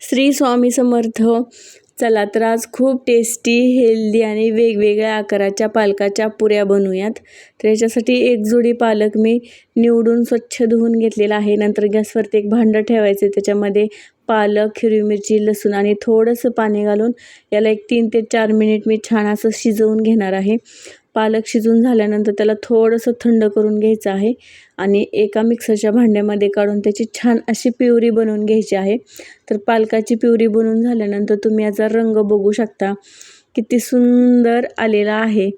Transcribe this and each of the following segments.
श्री स्वामी समर्थ. चला तर आज खूप टेस्टी हेल्दी आणि वेगवेगळ्या आकाराच्या पालकाच्या पुऱ्या बनवूयात. तर याच्यासाठी एक जोडी पालक मी निवडून स्वच्छ धुवून घेतलेला आहे. नंतर गॅसवरती एक भांडं ठेवायचं. त्याच्यामध्ये पालक हिरवी मिरची लसूण आणि थोडंसं पाणी घालून याला एक तीन ते चार मिनिट मी छान असं शिजवून घेणार आहे. पालक शिजून झाल्यानंतर त्याला थोडंसं थंड करून घ्यायचं आहे आणि एका मिक्सरच्या भांड्यामध्ये काढून त्याची छान अशी प्युरी बनवून घ्यायची आहे. तर पालकाची प्युरी बनवून झाल्यानंतर तुम्ही याचा रंग बघू शकता किती सुंदर आलेला आहे.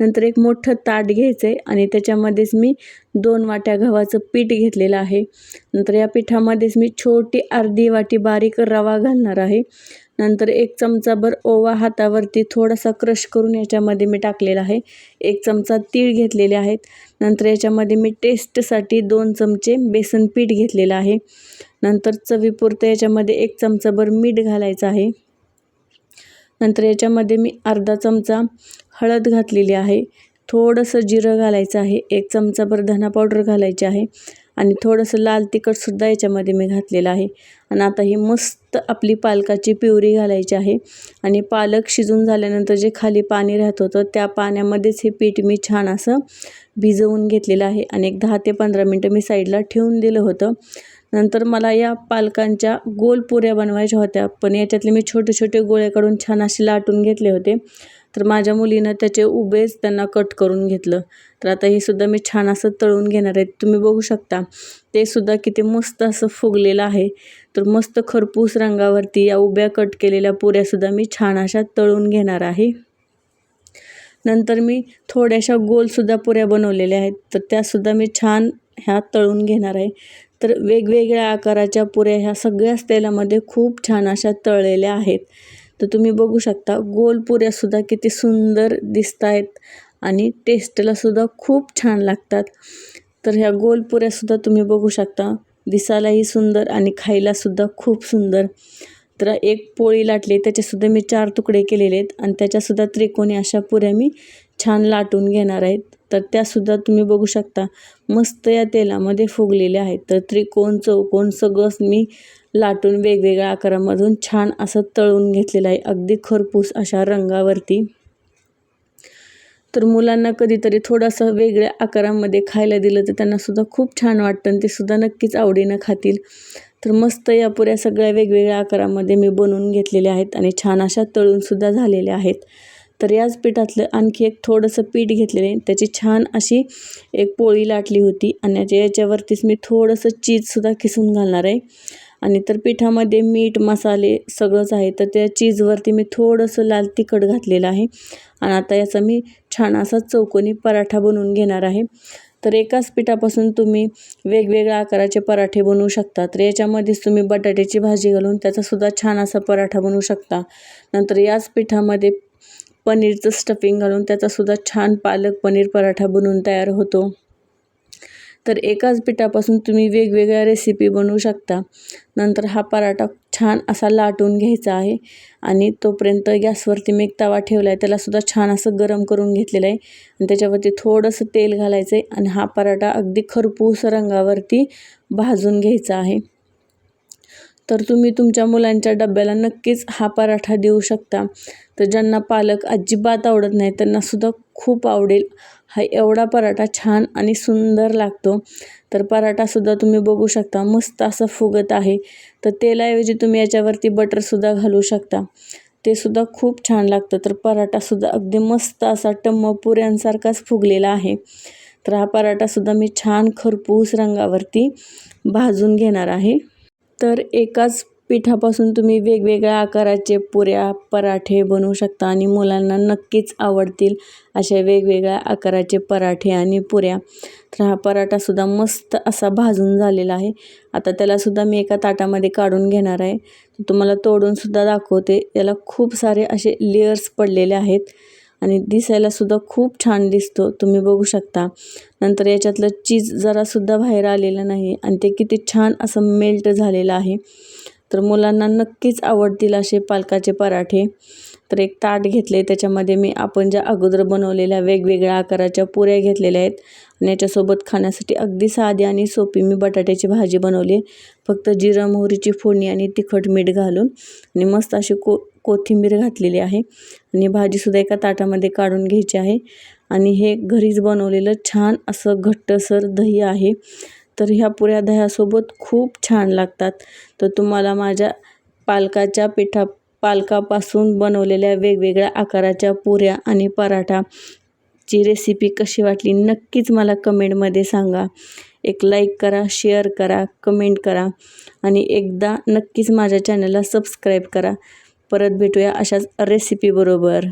नंतर एक मोठं ताट घ्यायचं आहे आणि त्याच्यामध्येच मी दोन वाट्या गव्हाचं पीठ घेतलेलं आहे. नंतर या पिठामध्येच मी छोटी अर्धी वाटी बारीक रवा घालणार आहे. नंतर एक चमचाभर ओवा हातावरती थोडासा क्रश करून याच्यामध्ये मी टाकलेला आहे. एक चमचा तीळ घेतलेले आहेत. नंतर याच्यामध्ये मी टेस्टसाठी दोन चमचे बेसन पीठ घेतलेलं आहे. नंतर चवीपुरतं याच्यामध्ये एक चमचाभर मीठ घालायचं आहे. नंतर याच्यामध्ये मी अर्धा चमचा हळद घातलेली आहे. थोडंसं जिरं घालायचं आहे. एक चमचाभर धना पावडर घालायची आहे. आणि थोडंसं लाल तिखटसुद्धा याच्यामध्ये मी घातलेलं आहे. आणि आता ही मस्त आपली पालकाची पिवरी घालायची आहे. आणि पालक शिजून झाल्यानंतर जे खाली पाणी राहत होतं त्या पाण्यामध्येच हे पीठ मी छान असं भिजवून घेतलेलं आहे. आणि एक दहा ते पंधरा मिनटं मी साईडला ठेवून दिलं होतं. नंतर मला या पालकांच्या गोल पुऱ्या बनवायच्या होत्या. पण याच्यातले मी छोटे छोटे गोळे काढून छान असे लाटून घेतले होते. तर माझ्या मुलीनं त्याचे उभेच त्यांना कट करून घेतलं. तर आता हे सुद्धा मी छान असं तळून घेणार आहे. तुम्ही बघू शकता ते सुद्धा किती मस्त असं फुगलेलं आहे. तर मस्त खरपूस रंगावरती या उभ्या कट केलेल्या पुऱ्यासुद्धा मी छान अशा तळून घेणार आहे. नंतर मी थोड्याशा गोलसुद्धा पुऱ्या बनवलेल्या आहेत. तर त्यासुद्धा मी छान ह्या तळून घेणार आहे. तर वेगवेगळ्या आकाराच्या पुऱ्या ह्या सगळ्याच तेलामध्ये खूप छान अशा तळलेल्या आहेत. तर तुम्ही बघू शकता गोल पुऱ्यासुद्धा किती सुंदर दिसत आहेत आणि टेस्टलासुद्धा खूप छान लागतात. तर ह्या गोल पुऱ्यासुद्धा तुम्ही बघू शकता दिसायलाही सुंदर आणि खायलासुद्धा खूप सुंदर. तर एक पोळी लाटली त्याचेसुद्धा मी चार तुकडे केलेले आहेत आणि त्याच्यासुद्धा त्रिकोणी अशा पुऱ्या मी छान लाटून घेणार आहेत. तर त्यासुद्धा तुम्ही बघू शकता मस्त या तेलामध्ये फुगलेल्या आहेत. तर त्रिकोण चौकोन सगळंच मी लाटून वेगवेगळ्या आकारामधून छान असं तळून घेतलेलं आहे. अगदी खरपूस अशा रंगावरती. तर मुलांना कधीतरी थोडंसं वेगळ्या आकारामध्ये खायला दिलं तर त्यांनासुद्धा खूप छान वाटतं आणि ते सुद्धा नक्कीच आवडीनं खातील. तर मस्त या पुऱ्या सगळ्या वेगवेगळ्या आकारामध्ये मी बनवून घेतलेल्या आहेत आणि छान अशा तळूनसुद्धा झालेल्या आहेत. तर याच पिठातलं आणखी एक थोडंसं पीठ घेतलेलं त्याची छान अशी एक पोळी लाटली होती आणि याच्या याच्यावरतीच मी थोडंसं चीजसुद्धा किसून घालणार आहे. आणि तर पिठामध्ये मीठ मसाले सगळंच आहे. तर त्या चीजवरती मी थोडंसं लाल तिखट घातलेलं आहे. आणि आता याचा मी छान असा चौकोनी पराठा बनवून घेणार आहे. तर एकाच पिठापासून तुम्ही वेगवेगळ्या आकाराचे पराठे बनवू शकता. तर याच्यामध्येच तुम्ही बटाट्याची भाजी घालून त्याचासुद्धा छान असा पराठा बनवू शकता. नंतर याच पिठामध्ये पनीरचं स्टफिंग घालून त्याचासुद्धा छान पालक पनीर पराठा बनवून तयार होतो. तर एकाच पिठापासून तुम्ही वेगवेगळ्या रेसिपी बनवू शकता. नंतर हा पराठा छान असा लाटून घ्यायचा आहे आणि तोपर्यंत गॅसवरती मी एक तवा ठेवला आहे त्यालासुद्धा छान असं गरम करून घेतलेलं आहे. आणि त्याच्यावरती थोडंसं तेल घालायचं आहे आणि हा पराठा अगदी खरपूस रंगावरती भाजून घ्यायचा आहे. तर तुम्ही तुमच्या मुलांच्या डब्याला नक्कीच हा पराठा देऊ शकता. तर ज्यांना पालक अजिबात आवडत नाही त्यांनासुद्धा खूप आवडेल. हा एवढा पराठा छान आणि सुंदर लागतो. तर पराठासुद्धा तुम्ही बघू शकता मस्त असं फुगत आहे. तर तेलाऐवजी तुम्ही याच्यावरती बटरसुद्धा घालू शकता. ते सुद्धा खूप छान लागतं. तर पराठासुद्धा अगदी मस्त असा टम्म पुऱ्यांसारखाच फुगलेला आहे. तर हा पराठासुद्धा मी छान खरपूस रंगावरती भाजून घेणार आहे. तर एकाच पिठापासून तुम्ही वेगवेगळ्या आकाराचे पुऱ्या पराठे बनवू शकता आणि मुलांना नक्कीच आवडतील अशा वेगवेगळ्या आकाराचे पराठे आणि पुऱ्या. तर हा पराठासुद्धा मस्त असा भाजून झालेला आहे. आता त्यालासुद्धा मी एका ताटामध्ये काढून घेणार आहे. तुम्हाला तोडूनसुद्धा दाखवते. याला खूप सारे असे लेयर्स पडलेले आहेत. आणि दिसायलासुद्धा खूप छान दिसतो. तुम्ही बघू शकता. नंतर याच्यातलं चीज जरासुद्धा बाहेर आलेलं नाही आणि ते किती छान असं मेल्ट झालेलं आहे. तर मुलांना नक्कीच आवडतील असे पालकाचे पराठे. तर एक ताट घेतले त्याच्यामध्ये मी आपण ज्या अगोदर बनवलेल्या वेगवेगळ्या आकाराच्या पुऱ्या घेतलेल्या आहेत आणि याच्यासोबत खाण्यासाठी अगदी साधी आणि सोपी मी बटाट्याची भाजी बनवली आहे. फक्त जिरं मोहरीची फोडणी आणि तिखट मीठ घालून आणि मस्त अशी को कोथिंबीर घातलेली आहे आणि भाजीसुद्धा एका ताटामध्ये काढून घ्यायची आहे. आणि हे घरीच बनवलेलं छान असं घट्टसर दही आहे. तर ह्या पुऱ्या दह्यासोबत खूप छान लागतात. तर तुम्हाला माझ्या पालकाच्या पिठा पालकापासून बनवलेल्या वेगवेगळ्या आकाराच्या पुऱ्या आणि पराठा ची रेसिपी कशी वाटली नक्कीच मला कमेंटमध्ये सांगा. एक लाईक करा शेअर करा कमेंट करा आणि एकदा नक्कीच माझ्या चॅनलला सबस्क्राईब करा. परत भेटूया अशाच रेसिपीबरोबर